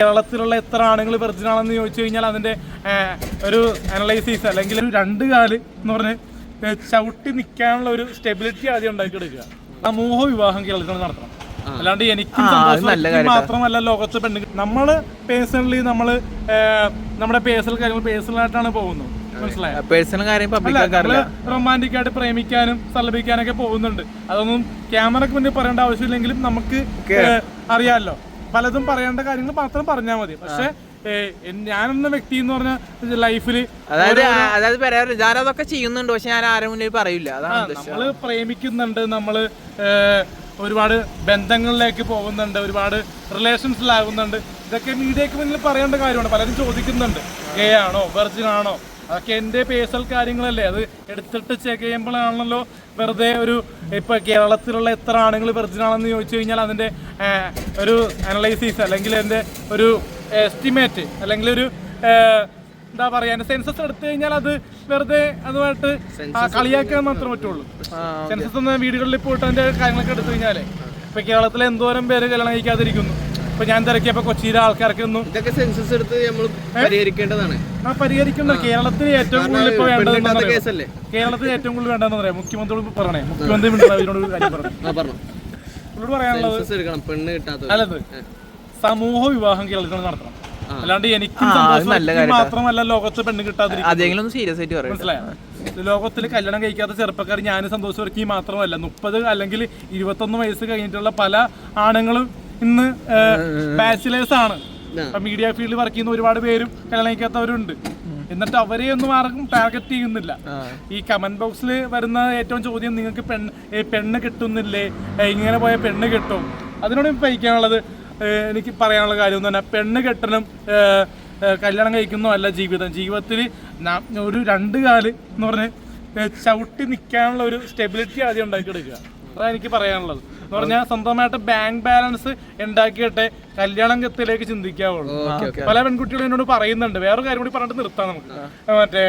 കേരളത്തിലുള്ള എത്ര ആണുങ്ങൾ വെർജിൻ ആണെന്ന് ചോദിച്ചു കഴിഞ്ഞാൽ അതിന്റെ ഒരു അനലൈസിസ് അല്ലെങ്കിൽ ഒരു രണ്ട് കാൽ എന്ന് പറഞ്ഞ് ചവിട്ടി നിൽക്കാനുള്ള ഒരു സ്റ്റെബിലിറ്റി ആദ്യം ഉണ്ടാക്കിയെടുക്കുക സമൂഹ വിവാഹം കേരളത്തിൽ നടത്തണം. അല്ലാണ്ട് എനിക്കും മാത്രമല്ല ലോകത്ത് പെണ്ണുങ്ങൾ. നമ്മൾ പേഴ്സണലി നമ്മൾ നമ്മുടെ പേഴ്സണൽ കാര്യങ്ങൾ പേഴ്സണൽ ആയിട്ടാണ് പോകുന്നത്. റൊമാന്റിക് ആയിട്ട് പ്രേമിക്കാനും സല്ലപിക്കാനൊക്കെ പോകുന്നുണ്ട്. അതൊന്നും ക്യാമറക്ക് മുന്നിൽ പറയേണ്ട ആവശ്യമില്ലെങ്കിലും നമുക്ക് അറിയാലോ. പലതും പറയേണ്ട കാര്യങ്ങൾ മാത്രം പറഞ്ഞാൽ മതി. പക്ഷെ ഞാനെന്ന വ്യക്തി എന്ന് പറഞ്ഞ ലൈഫിൽ അതായത് അതായത് പറയാറ് ഞാൻ അതൊക്കെ ചെയ്യുന്നുണ്ട് പക്ഷെ ഞാൻ ആരും മുന്നിൽ പറയില്ല. അതാണ് നമ്മൾ പ്രേമിക്കുന്നുണ്ട് നമ്മൾ ഒരുപാട് ബന്ധങ്ങളിലേക്ക് പോകുന്നുണ്ട് ഒരുപാട് റിലേഷൻസിലാകുന്നുണ്ട് ഇതൊക്കെ മീഡിയക്ക് മുന്നിൽ പറയേണ്ട കാര്യമാണ്. പലരും ചോദിക്കുന്നുണ്ട് ഗേ ആണോ വെർജിൻ ആണോ? അതൊക്കെ എന്റെ പേഴ്സണൽ കാര്യങ്ങളല്ലേ? അത് എടുത്തിട്ട് ചെക്ക് ചെയ്യുമ്പോഴാണല്ലോ വെറുതെ ഒരു ഇപ്പൊ കേരളത്തിലുള്ള എത്ര ആണുങ്ങൾ വെർജിൻ ആണെന്ന് ചോദിച്ചു കഴിഞ്ഞാൽ അതിന്റെ ഒരു അനലൈസിസ് അല്ലെങ്കിൽ എന്റെ ഒരു എസ്റ്റിമേറ്റ് അല്ലെങ്കിൽ ഒരു എന്താ പറയാ സെൻസസ് എടുത്തു കഴിഞ്ഞാൽ അത് വെറുതെ അതുമായിട്ട് കളിയാക്കാൻ മാത്രമേ പറ്റുള്ളൂ. സെൻസസ് എന്ന വീടുകളിൽ പോയിട്ട് അതിന്റെ കാര്യങ്ങളൊക്കെ എടുത്തു കഴിഞ്ഞാലേ ഇപ്പൊ കേരളത്തിലെ എന്തോരം പേര് കല്യാണം കഴിക്കാതിരിക്കുന്നു. ഇപ്പൊ ഞാൻ തിരക്കിയപ്പോ കൊച്ചിയിലെ ആൾക്കാർക്ക് ഒന്നും ഇതൊക്കെ സെൻസസ് എടുത്ത് നമ്മൾ പരിഹരിക്കേണ്ടതാണ്. ആ പരിഹരിക്കുന്ന കേരളത്തിൽ ഏറ്റവും കൂടുതൽ ഇപ്പൊ വേണ്ടത് കേസല്ലേ? കേരളത്തിൽ ഏറ്റവും കൂടുതൽ വേണ്ടതെന്ന് പറയാം മുഖ്യമന്ത്രി പറയണേ. മുഖ്യമന്ത്രി അവരോട് ഒരു കാര്യം പറഞ്ഞു പറഞ്ഞു. പുള്ളിയോട് പറയാനുള്ളത് സെൻസസ് എടുക്കണം. പെണ്ണ് കിട്ടാത്തത്. അല്ലത്. സമൂഹ വിവാഹം കേരളത്തിൽ നടത്തണം. അല്ലാണ്ട് എനിക്കും മാത്രമല്ല ലോകത്ത് പെണ്ണ് കിട്ടാതിരിക്കും അതെങ്കിലും സീരിയസ് ആയിട്ട് മനസ്സിലായോ? ലോകത്തിൽ കല്യാണം കഴിക്കാത്ത ചെറുപ്പക്കാർ ഞാൻ സന്തോഷവർക്കി മാത്രമല്ല. മുപ്പത് അല്ലെങ്കിൽ ഇരുപത്തൊന്ന് വയസ്സ് കഴിഞ്ഞിട്ടുള്ള പല ആണുങ്ങളും ഇന്ന് ബാച്ചിലേഴ്സ് ആണ്. മീഡിയ ഫീൽഡിൽ വർക്ക് ചെയ്യുന്ന ഒരുപാട് പേരും കല്യാണം കഴിക്കാത്തവരുണ്ട് എന്നിട്ട് അവരെ ഒന്നും ആർക്കും ടാർഗറ്റ് ചെയ്യുന്നില്ല. ഈ കമന്റ് ബോക്സിൽ വരുന്ന ഏറ്റവും ചോദ്യം നിങ്ങൾക്ക് പെണ്ണ് പെണ്ണ് കിട്ടുന്നില്ലേ? ഇങ്ങനെ പോയ പെണ്ണ് കിട്ടും. അതിനോട് പയിക്കാനുള്ളത് എനിക്ക് പറയാനുള്ള കാര്യം എന്ന് പറഞ്ഞാൽ പെണ്ണ് കെട്ടണം കല്യാണം കഴിക്കുന്നോ അല്ല ജീവിതം. ജീവിതത്തിൽ ഒരു രണ്ട് കാൽ എന്ന് പറഞ്ഞ് ചവിട്ടി നിൽക്കാനുള്ള ഒരു സ്റ്റെബിലിറ്റി ആദ്യം ഉണ്ടാക്കിയെടുക്കുക. അതാണ് എനിക്ക് പറയാനുള്ളത്. എന്ന് പറഞ്ഞാൽ സ്വന്തമായിട്ട് ബാങ്ക് ബാലൻസ് ഉണ്ടാക്കിയിട്ട് കല്യാണം കത്തിലേക്ക് ചിന്തിക്കാവുള്ളൂ പല പെൺകുട്ടികളും എന്നോട് പറയുന്നുണ്ട്. വേറൊരു കാര്യം കൂടി പറഞ്ഞിട്ട് നിർത്താം നമുക്ക്. മറ്റേ